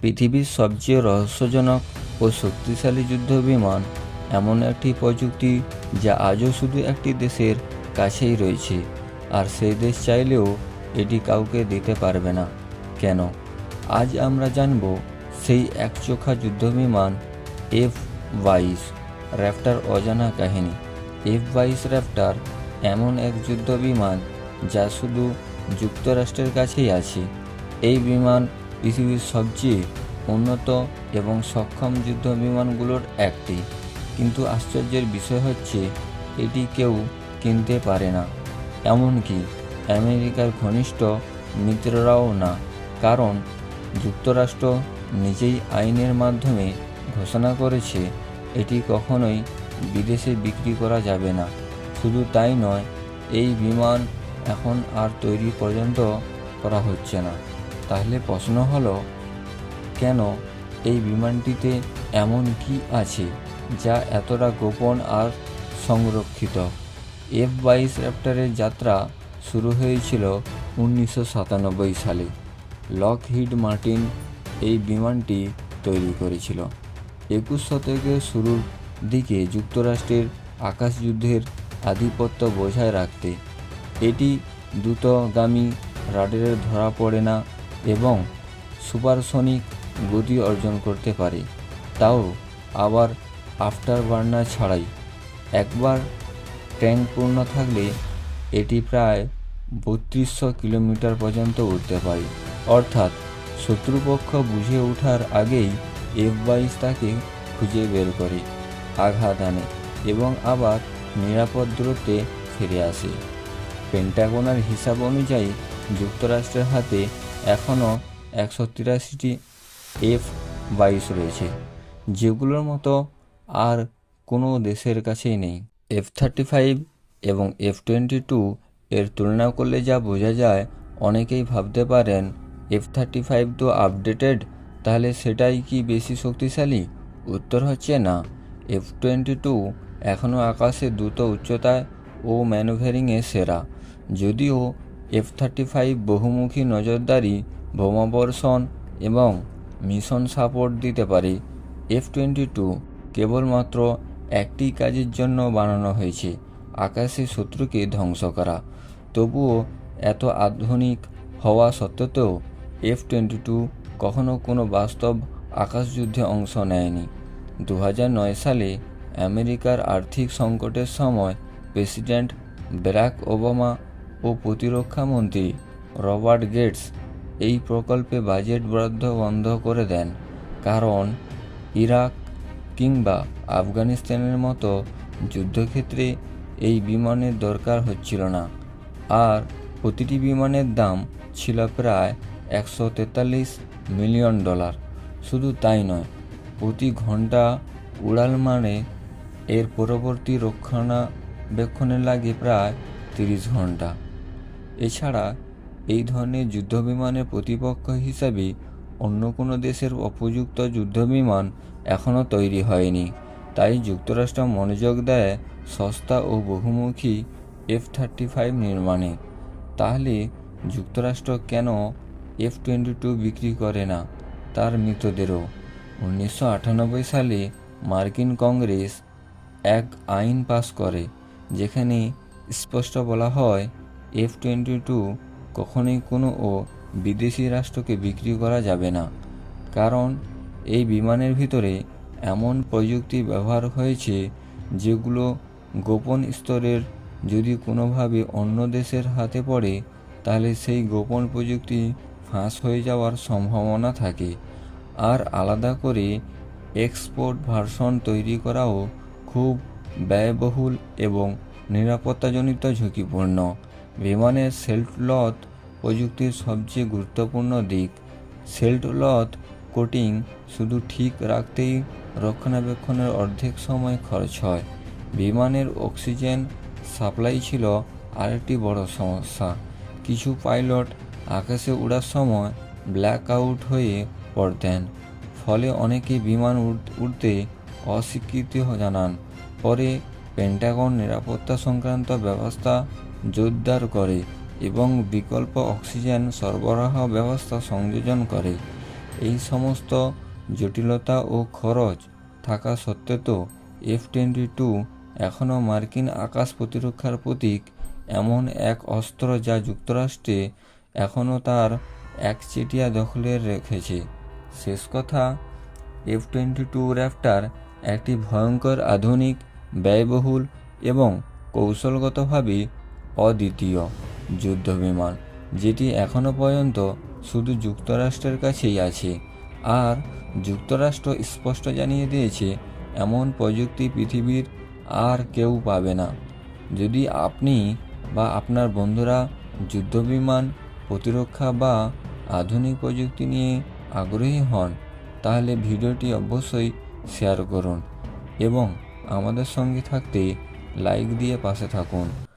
পৃথিবীর সবচেয়ে রহস্যজনক ও শক্তিশালী যুদ্ধ বিমান এমন একটি প্রযুক্তি যা আজও শুধু একটি দেশের কাছেই রয়েছে, আর সেই দেশ চাইলেও এটি কাউকে দিতে পারবে না। কেন? আজ আমরা জানব সেই একচোখা যুদ্ধবিমান এফ বাইশ র্যাপ্টার অজানা কাহিনী। এফ বাইশ র্যাপ্টার এমন এক যুদ্ধ বিমান যা শুধু যুক্তরাষ্ট্রের কাছেই আছে। এই বিমান পৃথিবীর সবচেয়ে উন্নত এবং সক্ষম যুদ্ধ বিমানগুলোর একটি। কিন্তু আশ্চর্যের বিষয় হচ্ছে, এটি কেউ কিনতে পারে না। এমনকি আমেরিকার ঘনিষ্ঠ মিত্ররাও না। কারণ যুক্তরাষ্ট্র নিজেই আইনের মাধ্যমে ঘোষণা করেছে, এটি কখনোই বিদেশে বিক্রি করা যাবে না। শুধু তাই নয়, এই বিমান এখন আর তৈরি পর্যন্ত করা হচ্ছে না। তাহলে প্রশ্ন হলো, কেন এই বিমানটিতে এমন কি আছে যা এতটা গোপন আর সংরক্ষিত? এফ বাইশ র্যাপ্টারের যাত্রা শুরু হয়েছিল উনিশশো সাতানব্বই সালে। লকহিড মার্টিন এই বিমানটি তৈরি করেছিল। একুশ শতকের শুরুর দিকে যুক্তরাষ্ট্রের আকাশযুদ্ধের আধিপত্য বজায় রাখতে। এটি দ্রুতগামী রাডারে ধরা পড়ে না এবং সুপারসনিক গতি অর্জন করতে পারে। তাও আবার আফটার বার্নার ছাড়াই। একবার ট্যাঙ্ক পূর্ণ থাকলে এটি প্রায় বত্রিশশো কিলোমিটার পর্যন্ত উঠতে পারে। অর্থাৎ শত্রুপক্ষ বুঝে ওঠার আগেই এফ বাইশ তাকে খুঁজে বের করে আঘাত আনে এবং আবার নিরাপদ দূরত্বে ফিরে আসে। পেন্টাগোনার হিসাব অনুযায়ী যুক্তরাষ্ট্রের হাতে এখনও একশো তিরাশিটি এফ বাইশ রয়েছে, যেগুলোর মতো আর কোনো দেশের কাছেই নেই। এফ থার্টি ফাইভ এবং এফ টোয়েন্টি টু এর তুলনা করলে যা বোঝা যায়, অনেকেই ভাবতে পারেন এফ থার্টি ফাইভ তো আপডেটেড তাহলে সেটাই কি বেশি শক্তিশালী? উত্তর হচ্ছে না। এফ টোয়েন্টি টু এখনও আকাশে দ্রুত উচ্চতায় ও ম্যানুভেরিংয়ে সেরা, যদিও এফ থার্টি ফাইভ বহুমুখী নজরদারি, বোমাবর্ষণ এবং মিশন সাপোর্ট দিতে পারে। এফ টোয়েন্টি টু কেবলমাত্র একটি কাজের জন্য বানানো হয়েছে, আকাশে শত্রুকে ধ্বংস করা। তবুও এত আধুনিক হওয়া সত্ত্বেও এফ টোয়েন্টি টু কখনও কোনো বাস্তব আকাশযুদ্ধে অংশ নেয়নি। দু সালে আমেরিকার আর্থিক সংকটের সময় প্রেসিডেন্ট ব্যারাক ওবামা ও প্রতিরক্ষামন্ত্রী রবার্ট গেটস এই প্রকল্পে বাজেট বরাদ্দ বন্ধ করে দেন। কারণ ইরাক কিংবা আফগানিস্তানের মতো যুদ্ধক্ষেত্রে এই বিমানের দরকার হচ্ছিল না। আর প্রতিটি বিমানের দাম ছিল প্রায় একশো তেতাল্লিশ মিলিয়ন ডলার। শুধু তাই নয়, প্রতি ঘণ্টা উড়াল মানে এর পরবর্তী রক্ষণাবেক্ষণে লাগে প্রায় তিরিশ ঘণ্টা এছাড়া এই ধরনের যুদ্ধবিমানের প্রতিপক্ষ হিসাবে অন্য কোনো দেশের উপযুক্ত যুদ্ধবিমান এখনও তৈরি হয়নি। তাই যুক্তরাষ্ট্র মনোযোগ দেয় সস্তা ও বহুমুখী এফ থার্টি ফাইভ নির্মাণে। তাহলে যুক্তরাষ্ট্র কেন এফ টোয়েন্টি টু বিক্রি করে না তার মৃতদেরও? উনিশশো আটানব্বই সালে মার্কিন কংগ্রেস এক আইন পাস করে, যেখানে স্পষ্ট বলা হয় এফ টোয়েন্টি টু কখনোই কোনো ও বিদেশি রাষ্ট্রকে বিক্রি করা যাবে না। কারণ, এই বিমানের ভিতরে এমন প্রযুক্তি ব্যবহার হয়েছে যেগুলো গোপন স্তরের যদি কোনোভাবে অন্য দেশের হাতে পড়ে, তাহলে সেই গোপন প্রযুক্তি ফাঁস হয়ে যাওয়ার সম্ভাবনা থাকে। আর আলাদা করে এক্সপোর্ট ভার্সন তৈরি করাও খুব ব্যয়বহুল এবং নিরাপত্তাজনিত ঝুঁকিপূর্ণ। বিমানের সেলফলথ প্রযুক্তির সবচেয়ে গুরুত্বপূর্ণ দিক। সেলফলথ কোটিং শুধু ঠিক রাখতেই রক্ষণাবেক্ষণের অর্ধেক সময় খরচ হয়। বিমানের অক্সিজেন সাপ্লাই ছিল আরেকটি বড় সমস্যা। কিছু পাইলট আকাশে উড়ার সময় ব্ল্যাক আউট হয়ে পড়তেন, ফলে অনেকে বিমান উড়- উড়তে অস্বীকৃতি জানান। পরে পেন্টাগন নিরাপত্তা সংক্রান্ত ব্যবস্থা জোরদার করে এবং বিকল্প অক্সিজেন সরবরাহ ব্যবস্থা সংযোজন করে। এই সমস্ত জটিলতা ও খরচ থাকা সত্ত্বেও এফ টোয়েন্টি টু এখনও মার্কিন আকাশ প্রতিরক্ষার প্রতীক, এমন এক অস্ত্র যা যুক্তরাষ্ট্রে এখনও তার একচেটিয়া দখলে রেখেছে। শেষ কথা, এফ টোয়েন্টি টু র্যাফটার একটি ভয়ঙ্কর আধুনিক, ব্যয়বহুল এবং কৌশলগতভাবে অদ্বিতীয় যুদ্ধ বিমান যেটি এখনও পর্যন্ত শুধু যুক্তরাষ্ট্রের কাছেই আছে। আর যুক্তরাষ্ট্র স্পষ্ট জানিয়ে দিয়েছে, এমন প্রযুক্তি পৃথিবীর আর কেউ পাবে না। যদি আপনি বা আপনার বন্ধুরা যুদ্ধবিমান প্রতিরক্ষা বা আধুনিক প্রযুক্তি নিয়ে আগ্রহী হন, তাহলে ভিডিওটি অবশ্যই শেয়ার করুন এবং আমাদের সঙ্গে থাকতে লাইক দিয়ে পাশে থাকুন।